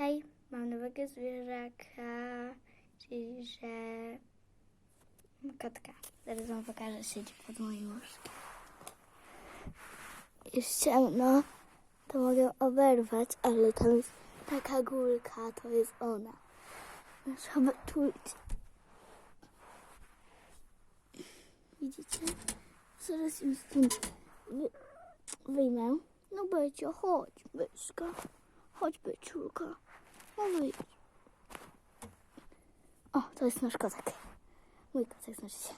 Hej, mam nowego zwierzaka, czyli że kotka. Zaraz wam pokażę, siedzi pod moim łóżkiem. Jest ciemno, to mogę oberwać, ale tam jest taka górka, to jest ona. Trzeba czuć. Widzicie? Zaraz im stąd wy, wyjmę. No Becio, chodź, Byszka. Chodź, Beciulka. No wyjdź. O, to jest nasz kotek. Mój kotek znaczy się.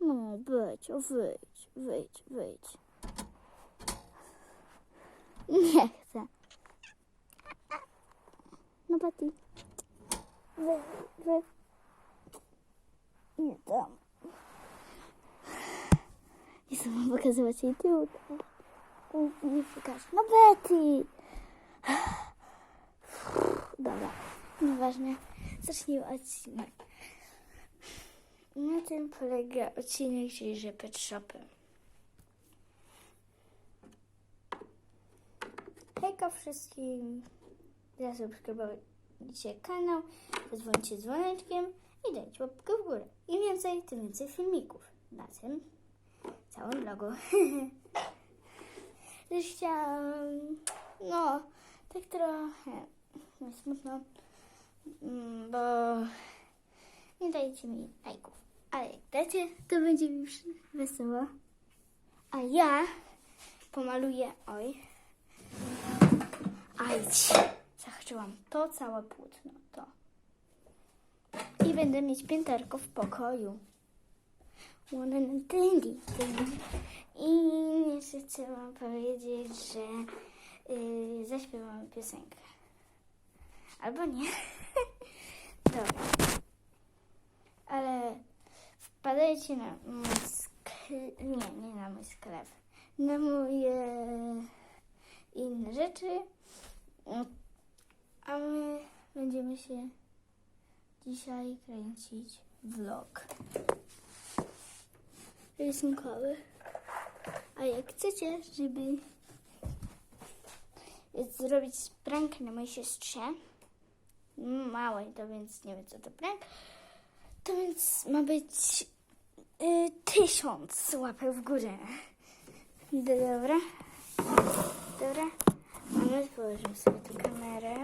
No, Becio, wyjdź, wyjdź, wyjdź. Nie chcę. No, Betty. Wy, wy. Nie tam. Nie chcę wam pokazywać jej tyłka. Nie pokażę. No Betty! Dobra, nieważne. Zacznijmy odcinek. Na tym polega odcinek, czyli że pet shopy. Hejka wszystkim. Zasubskrybujcie kanał, zadzwońcie dzwoneczkiem i dajcie łapkę w górę. Im więcej, tym więcej filmików na tym całym. Też chciałam, no, tak trochę mi smutno, mm, bo nie dajecie mi lajków. Ale jak dacie, to będzie mi wesoło. A ja pomaluję, oj, ajdź, zahaczyłam to całe płótno, to. I będę mieć pięterko w pokoju. One dyngi, dyngi. I jeszcze chcę wam powiedzieć, że yy, zaśpiewam piosenkę. Albo nie. Dobra. Ale wpadajcie na mój sklep. Nie, nie na mój sklep. Na moje inne rzeczy. A my będziemy się dzisiaj kręcić vlog rysunkowy. A jak chcecie, żeby zrobić prank na mojej siostrze, małej, to więc nie wiem co to prank, to więc ma być y, tysiąc łapek w górę. Dobra. Dobra. A my położymy sobie tu kamerę.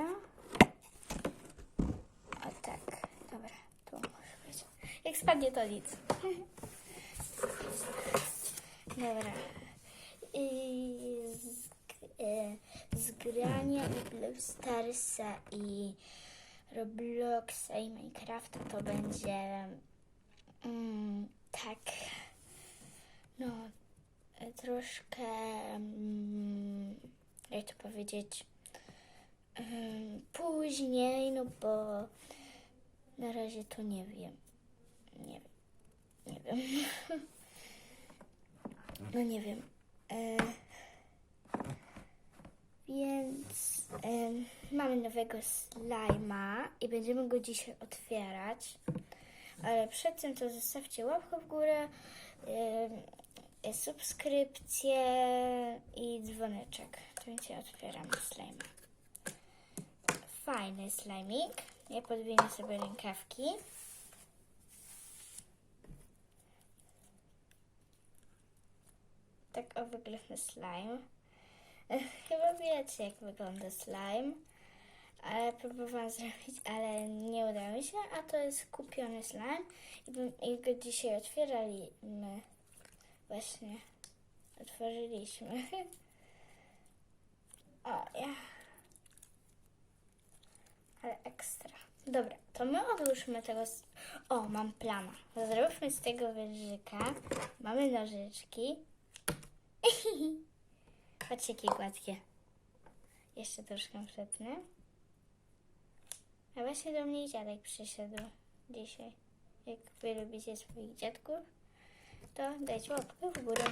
O tak. Dobra. Tu może być. Jak spadnie to nic. Dobra. I z, e, z grania i Brawl Starsa i Robloxa i Minecrafta to będzie mm, tak no troszkę mm, jak to powiedzieć em, później, no bo na razie to nie wiem. Nie wiem. Nie wiem. No nie wiem. E, więc e, mamy nowego slajma i będziemy go dzisiaj otwierać. Ale przed tym to zostawcie łapkę w górę, subskrypcję i dzwoneczek. To więc ja otwieram slajma. Fajny slajmik. Ja podwinę sobie rękawki. tak o wygląda slime. Chyba wiecie, jak wygląda slime. Ale próbowałam zrobić, ale nie udało mi się. A to jest kupiony slime. I, i go dzisiaj otwieraliśmy. Właśnie. Otworzyliśmy. O, ja. Ale ekstra. Dobra, to my odłóżmy tego. O, mam plana. Zróbmy z tego wieżyka. Mamy nożyczki. Patrzcie, jakie gładkie. Jeszcze troszkę przetnę. A właśnie do mnie dziadek przyszedł dzisiaj. Jak wy lubicie swoich dziadków, to dajcie łapkę w górę.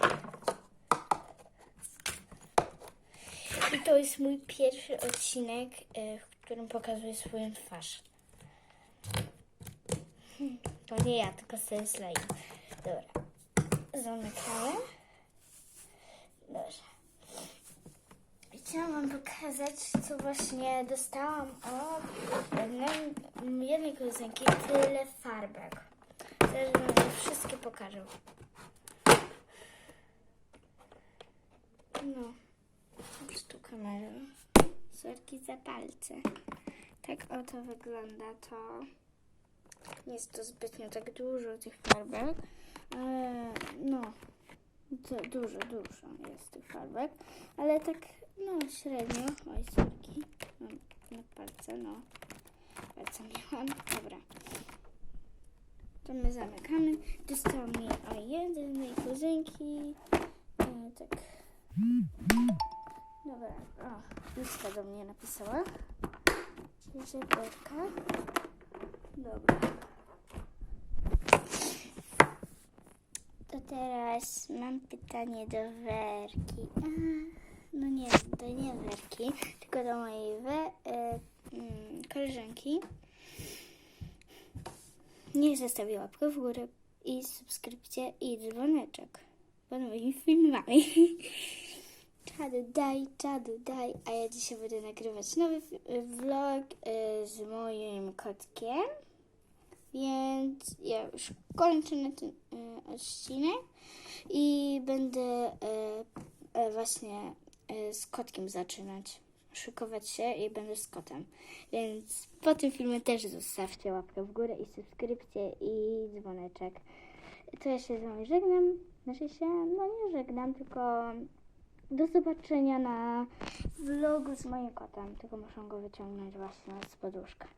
I to jest mój pierwszy odcinek, e, w którym pokazuję swoją twarz. Hmm, To nie ja, tylko ten slime. Dobra. Zamykamy. Chciałam wam pokazać, co właśnie dostałam od jednej, jednej koleżanki. Tyle farbek. Teraz wam wszystkie pokażę. No. Tu kamerę. Sorki za palce. Tak oto wygląda to. Nie jest to zbytnio tak dużo tych farbek, ale no, dużo, dużo jest tych farbek, ale tak no średnio. Oj, sorki, mam na palce, no. Palce miałam, dobra. To my zamykamy. Dostałam jej o jednej kuzynki. E, tak. Dobra, o, listka do mnie napisała. Żeberka. Dobra. To teraz mam pytanie do Werki. A, no nie, to nie Werki, tylko do mojej we, e, mm, koleżanki. Niech zostawi łapkę w górę i subskrypcję i dzwoneczek pod moimi filmami. Czadu daj, czadu daj, a ja dzisiaj będę nagrywać nowy vlog e, z moim kotkiem. Więc ja już kończę na ten e, odcinek i będę e, właśnie z kotkiem zaczynać. Szykować się i będę z kotem. Więc po tym filmie też zostawcie łapkę w górę i subskrypcję i dzwoneczek. To ja się z wami żegnam. Znaczy się, no nie żegnam, tylko do zobaczenia na vlogu z moim kotem. Tylko muszę go wyciągnąć właśnie z poduszka.